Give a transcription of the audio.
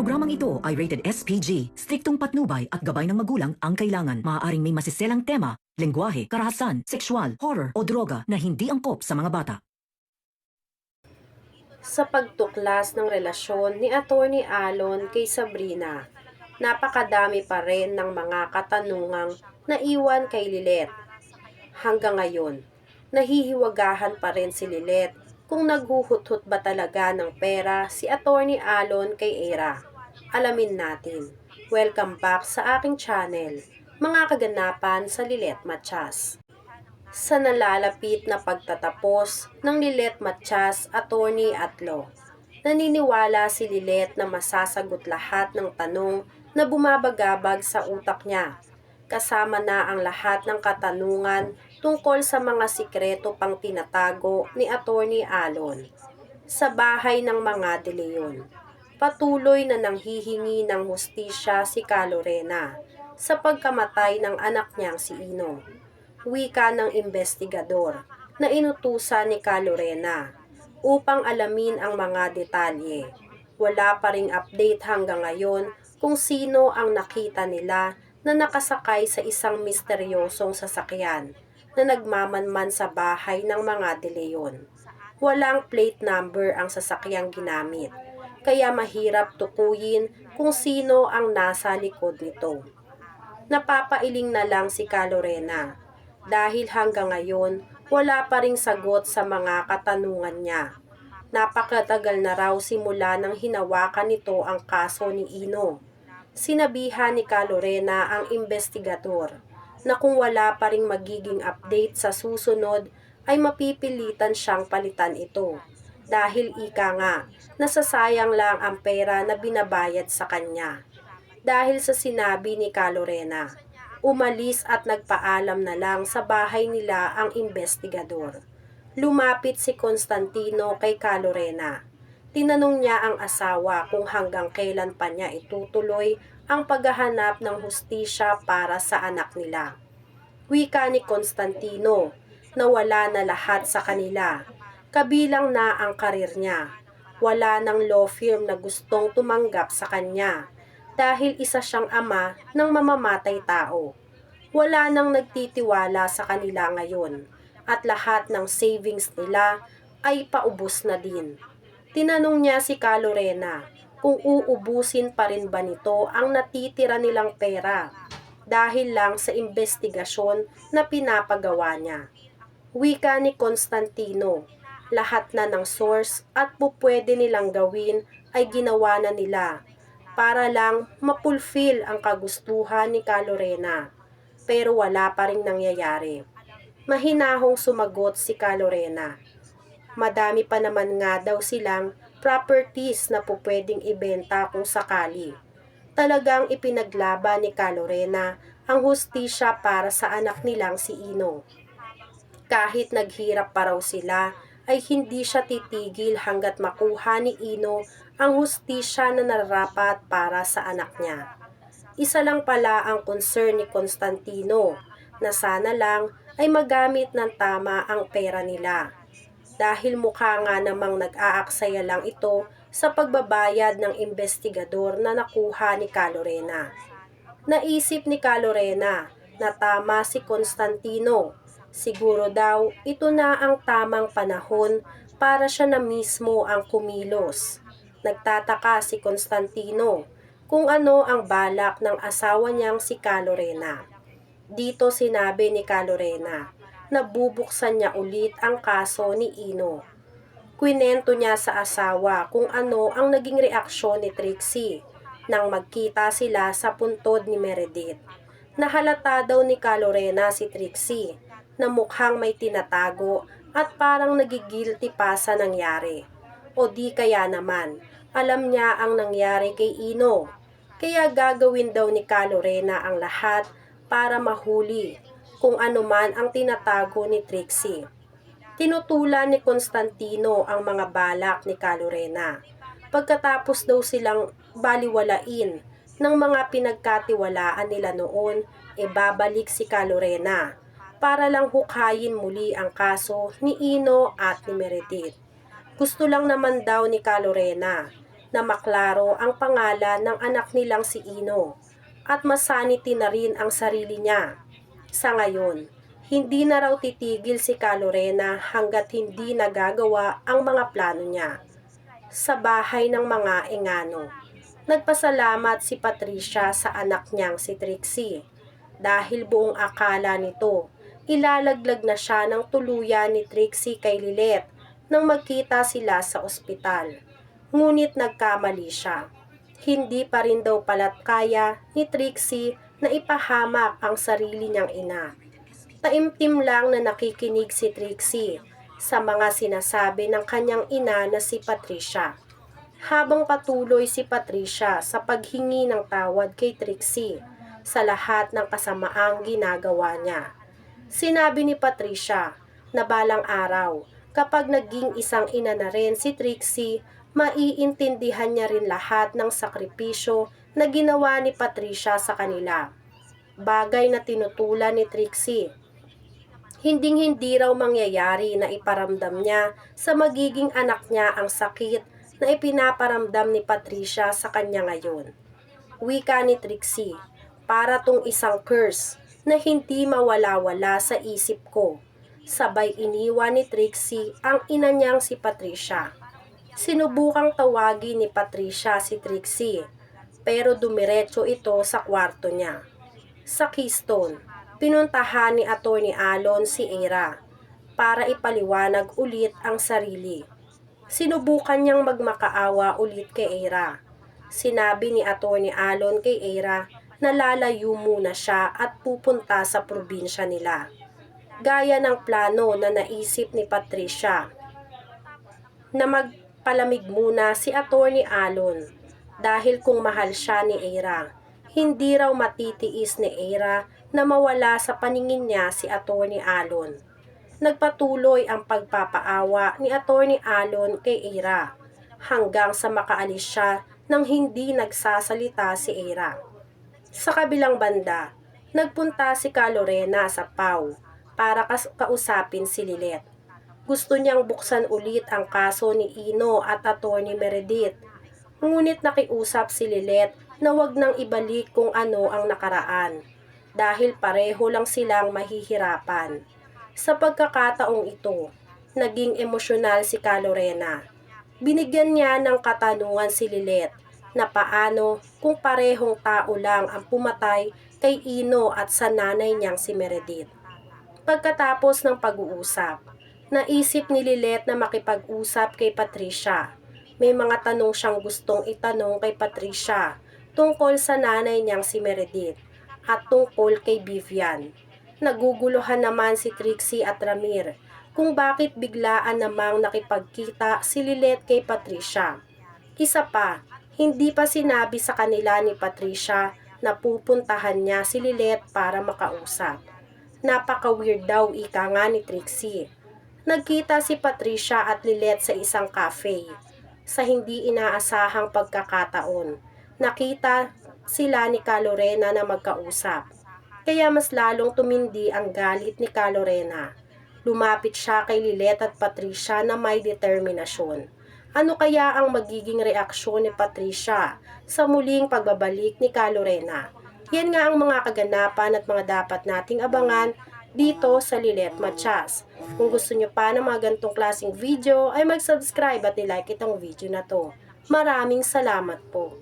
programang ito ay rated SPG. Striktong patnubay at gabay ng magulang ang kailangan. Maaaring may masiselang tema, lengguwahe, karahasan, sexual, horror o droga na hindi angkop sa mga bata. sa pagtuklas ng relasyon ni Attorney Alon kay Sabrina. Napakadami pa rin ng mga katanungang naiwan kay Lilet. Hanggang ngayon, nahihiwagahan pa rin si Lilet kung naghuhuthot ba talaga ng pera si Attorney Alon kay Era. Alamin natin. Welcome back sa aking channel, mga kaganapan sa Lilet Machas sa nalalapit na pagtatapos ng Lilet Matias Attorney Atlo. Naniniwala si Lilet na masasagot lahat ng tanong na bumabagabag sa utak niya. Kasama na ang lahat ng katanungan tungkol sa mga sikreto pang tinatago ni Attorney Alon. Sa bahay ng mga De Leon, patuloy na nanghihingi ng hustisya si Calorena sa pagkamatay ng anak niyang si Ino wika ng investigador na inutusan ni Calorena upang alamin ang mga detalye. Wala pa ring update hanggang ngayon kung sino ang nakita nila na nakasakay sa isang misteryosong sasakyan na nagmamanman sa bahay ng mga De Leon. Walang plate number ang sasakyang ginamit, kaya mahirap tukuyin kung sino ang nasa likod nito. Napapailing na lang si Calorena dahil hanggang ngayon wala pa ring sagot sa mga katanungan niya. Napakatagal na raw simula nang hinawakan nito ang kaso ni Ino. Sinabihan ni Calorena ang investigador na kung wala pa ring magiging update sa susunod ay mapipilitan siyang palitan ito. Dahil ika nga, nasasayang lang ang pera na binabayad sa kanya. Dahil sa sinabi ni Calorena, umalis at nagpaalam na lang sa bahay nila ang investigador. Lumapit si Constantino kay Calorena. Tinanong niya ang asawa kung hanggang kailan pa niya itutuloy ang paghahanap ng hustisya para sa anak nila. Wika ni Constantino na wala na lahat sa kanila, kabilang na ang karir niya. Wala ng law firm na gustong tumanggap sa kanya dahil isa siyang ama ng mamamatay tao. Wala nang nagtitiwala sa kanila ngayon at lahat ng savings nila ay paubos na din. Tinanong niya si Calorena kung uubusin pa rin ba nito ang natitira nilang pera dahil lang sa investigasyon na pinapagawa niya. Wika ni Constantino, lahat na ng source at pupwede nilang gawin ay ginawa na nila para lang mapulfill ang kagustuhan ni Calorena. Pero wala pa rin nangyayari. Mahinahong sumagot si Calorena. Madami pa naman nga daw silang properties na pupwedeng ibenta kung sakali. Talagang ipinaglaban ni Calorena ang hustisya para sa anak nilang si Ino. Kahit naghirap pa raw sila, ay hindi siya titigil hanggat makuha ni Ino ang hustisya na nararapat para sa anak niya. Isa lang pala ang concern ni Constantino na sana lang ay magamit ng tama ang pera nila. Dahil mukha nga namang nag-aaksaya lang ito sa pagbabayad ng investigador na nakuha ni Calorena. Naisip ni Calorena na tama si Constantino. Siguro daw ito na ang tamang panahon para siya na mismo ang kumilos. Nagtataka si Constantino kung ano ang balak ng asawa niyang si Calorena. Dito sinabi ni Calorena na bubuksan niya ulit ang kaso ni Ino. Kwinento niya sa asawa kung ano ang naging reaksyon ni Trixie nang magkita sila sa puntod ni Meredith. Nahalata daw ni Calorena si Trixie na mukhang may tinatago at parang nagigilty pa sa nangyari. O di kaya naman, alam niya ang nangyari kay Ino. Kaya gagawin daw ni Calorena ang lahat para mahuli kung ano man ang tinatago ni Trixie. Tinutulan ni Constantino ang mga balak ni Calorena. Pagkatapos daw silang baliwalain ng mga pinagkatiwalaan nila noon, e babalik si Calorena para lang hukayin muli ang kaso ni Ino at ni Meredith. Gusto lang naman daw ni Calorena na maklaro ang pangalan ng anak nilang si Ino at masanity na rin ang sarili niya. Sa ngayon, hindi na raw titigil si Calorena hanggat hindi nagagawa ang mga plano niya. Sa bahay ng mga engano, nagpasalamat si Patricia sa anak niyang si Trixie dahil buong akala nito ilalaglag na siya ng tuluyan ni Trixie kay Lilet nang magkita sila sa ospital. Ngunit nagkamali siya. Hindi pa rin daw pala't kaya ni Trixie na ipahamak ang sarili niyang ina. Taimtim lang na nakikinig si Trixie sa mga sinasabi ng kanyang ina na si Patricia. Habang patuloy si Patricia sa paghingi ng tawad kay Trixie sa lahat ng kasamaang ginagawa niya. Sinabi ni Patricia na balang araw, kapag naging isang ina na rin si Trixie, maiintindihan niya rin lahat ng sakripisyo na ginawa ni Patricia sa kanila. Bagay na tinutulan ni Trixie. Hinding-hindi raw mangyayari na iparamdam niya sa magiging anak niya ang sakit na ipinaparamdam ni Patricia sa kanya ngayon. Wika ni Trixie, para tong isang curse na hindi mawala-wala sa isip ko. Sabay iniwan ni Trixie ang ina niyang si Patricia. Sinubukang tawagin ni Patricia si Trixie, pero dumiretso ito sa kwarto niya. Sa Keystone, pinuntahan ni Attorney Alon si Era para ipaliwanag ulit ang sarili. Sinubukan niyang magmakaawa ulit kay Era. Sinabi ni Attorney Alon kay Era na lalayo muna siya at pupunta sa probinsya nila. Gaya ng plano na naisip ni Patricia na magpalamig muna si Attorney Alon dahil kung mahal siya ni Era, hindi raw matitiis ni Era na mawala sa paningin niya si Attorney Alon. Nagpatuloy ang pagpapaawa ni Attorney Alon kay Era hanggang sa makaalis siya nang hindi nagsasalita si Era. Sa kabilang banda, nagpunta si Calorena sa Pau para kausapin si Lilet. Gusto niyang buksan ulit ang kaso ni Ino at Attorney Meredith. Ngunit nakiusap si Lilet na wag nang ibalik kung ano ang nakaraan dahil pareho lang silang mahihirapan. Sa pagkakataong ito, naging emosyonal si Calorena. Binigyan niya ng katanungan si Lilet na paano kung parehong tao lang ang pumatay kay Ino at sa nanay niyang si Meredith. Pagkatapos ng pag-uusap, naisip ni Lilet na makipag-usap kay Patricia. May mga tanong siyang gustong itanong kay Patricia tungkol sa nanay niyang si Meredith at tungkol kay Vivian. Naguguluhan naman si Trixie at Ramir kung bakit biglaan namang nakipagkita si Lilet kay Patricia. Isa pa, hindi pa sinabi sa kanila ni Patricia na pupuntahan niya si Lilet para makausap. Napaka-weird daw ika nga ni Trixie. Nagkita si Patricia at Lilet sa isang cafe. Sa hindi inaasahang pagkakataon, nakita sila ni Calorena na magkausap. Kaya mas lalong tumindi ang galit ni Calorena. Lumapit siya kay Lilet at Patricia na may determinasyon. Ano kaya ang magiging reaksyon ni Patricia sa muling pagbabalik ni Calorena? Yan nga ang mga kaganapan at mga dapat nating abangan dito sa Lilet Machas. Kung gusto nyo pa ng mga gantong klaseng video ay mag-subscribe at nilike itong video na to. Maraming salamat po.